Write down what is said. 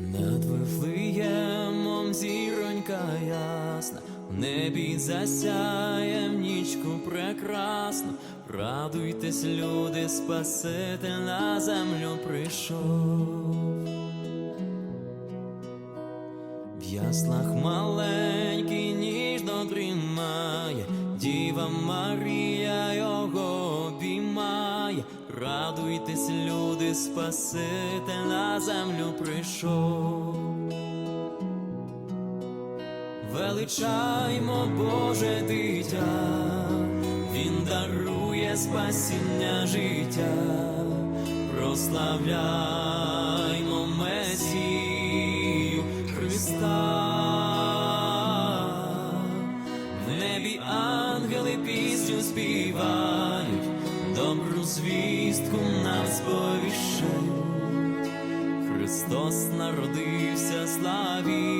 Над Вифлеємом зіронька ясна, в небі засяє нічку прекрасну. Радуйтесь, люди, Спаситель на землю прийшов. В яслах маленький ніжно дрімає, Діва Марія Радуйтесь, люди, Спаситель на землю прийшов. Величаймо Боже дитя, Він дарує спасіння життя, прославляймо Месію Христа. В небі ангели пісню співають, добру звістку нам сповіщають. Христос народився, славі